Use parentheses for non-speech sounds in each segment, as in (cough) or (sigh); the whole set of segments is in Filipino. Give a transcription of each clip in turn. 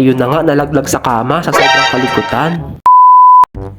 ayun na nga nalaglag sa kama sa sobrang kalikutan.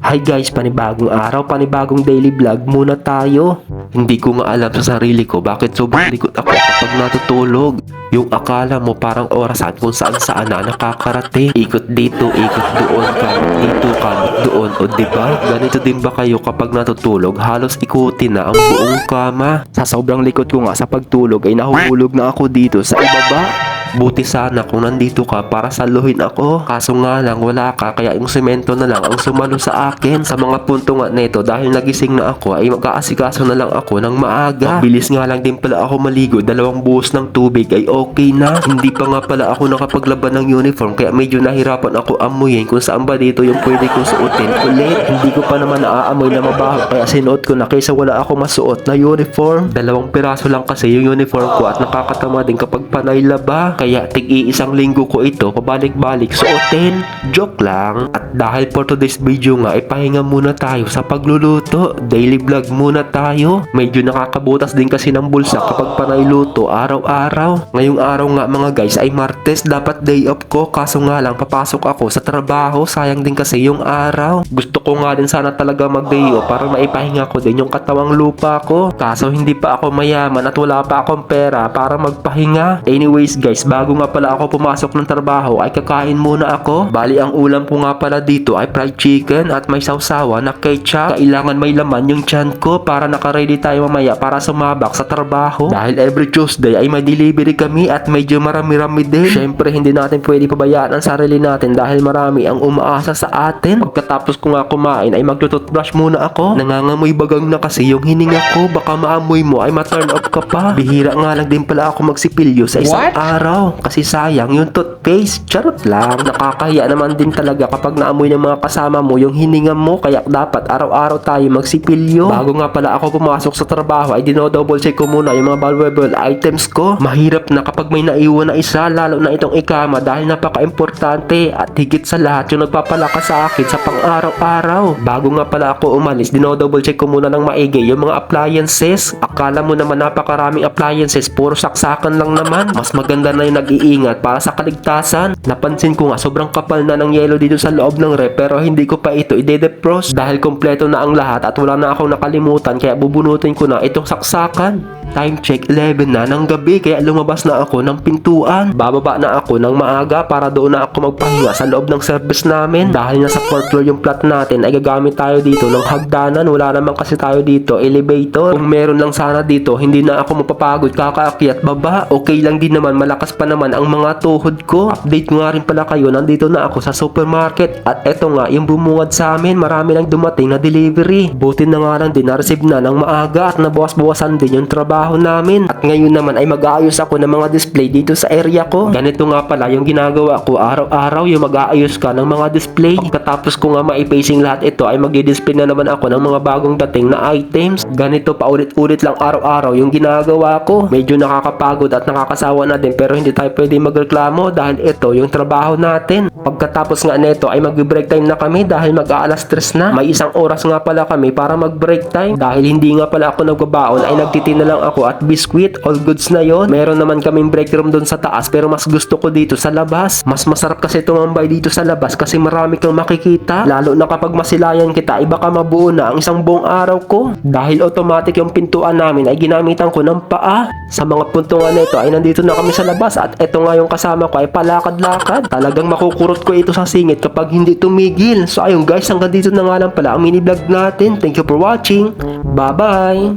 Hi guys, panibagong araw, panibagong daily vlog muna tayo. Hindi ko nga alam sa sarili ko bakit sobrang likot ako kapag natutulog. Yung akala mo parang orasan kung saan saan na nakakarating. Ikot dito, ikot doon, kamot dito, kamot doon. O diba? Ganito din ba kayo kapag natutulog? Halos ikutin na ang buong kama. Sa sobrang likot ko nga sa pagtulog ay nahuhulog na ako dito sa ibaba. Buti sana kung nandito ka para saluhin ako. Kaso nga lang wala ka kaya yung semento na lang ang sumalo sa akin. Sa mga punto nga nito dahil nagising na ako ay mag-aasikaso na lang ako ng maaga. Bilis nga lang din pala ako maligo. Dalawang buhos ng tubig ay okay na. Hindi pa nga pala ako nakapaglaban ng uniform kaya medyo nahirapan ako amuyin kung saan ba dito yung pwede kong suotin ulit. Hindi ko pa naman naaamoy na mabaho kaya sinuot ko na kaysa wala ako masuot na uniform. Dalawang piraso lang kasi yung uniform ko at nakakatama din kapag panay laba. Kaya tig-iisang linggo ko ito pabalik-balik suotin. Joke lang. At dahil for today's video nga ipahinga muna tayo sa pagluluto. Daily vlog muna tayo. Medyo nakakabutas din kasi ng bulsa kapag panay luto araw-araw. Ngayong araw nga mga guys ay Martes dapat day off ko kaso nga lang papasok ako sa trabaho. Sayang din kasi yung araw. Gusto ko nga din sana talaga mag day off para maipahinga ko din yung katawang lupa ko. Kaso hindi pa ako mayaman at wala pa akong pera para magpahinga. Anyways guys, bago nga pala ako pumasok ng trabaho ay kakain muna ako. Bali ang ulam ko nga pala dito ay fried chicken at may sausawa na ketchup. Kailangan may laman yung tiyan ko para nakaready tayo mamaya para sumabak sa trabaho. Dahil every Tuesday ay may delivery kami at medyo marami-rami din. Syempre hindi natin pwede pabayaan ang sarili natin dahil marami ang umaasa sa atin. Pagkatapos ko nga kumain ay magtututbrush muna ako. Nangangamoy bagang na kasi yung hininga ko. Baka maamoy mo ay ma-turn off ka pa. Bihira nga lang din pala ako magsipilyo sa isang What? araw. Kasi sayang yung toothpaste. Charot lang. (laughs) Nakakahiya naman din talaga kapag naamoy ng mga kasama mo yung hininga mo. Kaya dapat araw-araw tayo magsipilyo. Bago nga pala ako pumasok sa trabaho ay dino-double check ko muna yung mga valuable items ko. Mahirap na kapag may naiwan na isa lalo na itong ikama dahil napaka-importante at higit sa lahat yung nagpapalakas sa akin sa pang-araw-araw. Bago nga pala ako umalis, dino-double check ko muna ng maigi yung mga appliances. Akala mo naman napakaraming appliances, puro saksakan lang naman. Mas maganda na yung nag-iingat para sa kaligtasan. Napansin ko nga sobrang kapal na ng yelo dito sa loob ng rep pero hindi ko pa ito ide-defrost dahil kompleto na ang lahat at wala na akong nakalimutan kaya bubunutin ko na itong saksakan. Time check 11 na ng gabi kaya lumabas na ako ng pintuan. Bababa na ako ng maaga para doon na ako magpahinga sa loob ng service namin. Dahil nasa fourth floor yung plot natin ay gagamit tayo dito ng hagdanan. Wala naman kasi tayo dito elevator. Kung meron lang sana dito hindi na ako mapapagod kakaakyat baba. Okay lang din naman malakas pa naman ang mga tuhod ko. Update nga rin pala kayo nandito na ako sa supermarket. At eto nga yung bumungad sa amin marami lang dumating na delivery. Buti na nga lang din na-receive na ng maaga at nabawas-bawasan din yung trabaho namin. At ngayon naman ay mag-aayos ako ng mga display dito sa area ko. Ganito nga pala yung ginagawa ko araw-araw yung mag-aayos ka ng mga display. Pagkatapos ko nga maipacing lahat ito ay mag-display na naman ako ng mga bagong dating na items. Ganito pa ulit-ulit lang araw-araw yung ginagawa ko. Medyo nakakapagod at nakakasawa na din pero hindi tayo pwede magreklamo dahil ito yung trabaho natin. Pagkatapos nga nito ay mag-break time na kami dahil mag-aalas stress na. May isang oras nga pala kami para mag-break time. Dahil hindi nga pala ako nagbabaon ay nagtitina lang ako at biskwit. All goods na yon. Meron naman kaming break room doon sa taas pero mas gusto ko dito sa labas. Mas masarap kasi tumambay dito sa labas kasi marami kang makikita. Lalo na kapag masilayan kita ay baka mabuo na ang isang buong araw ko. Dahil automatic yung pintuan namin ay ginamitan ko ng paa. Sa mga puntungan nito ay nandito na kami sa labas at eto nga yung kasama ko ay palakad-lakad. Talagang makukurot ko ito sa singit kapag hindi tumigil. So ayun guys, hanggang dito na nga lang pala ang mini vlog natin. Thank you for watching. Bye-bye!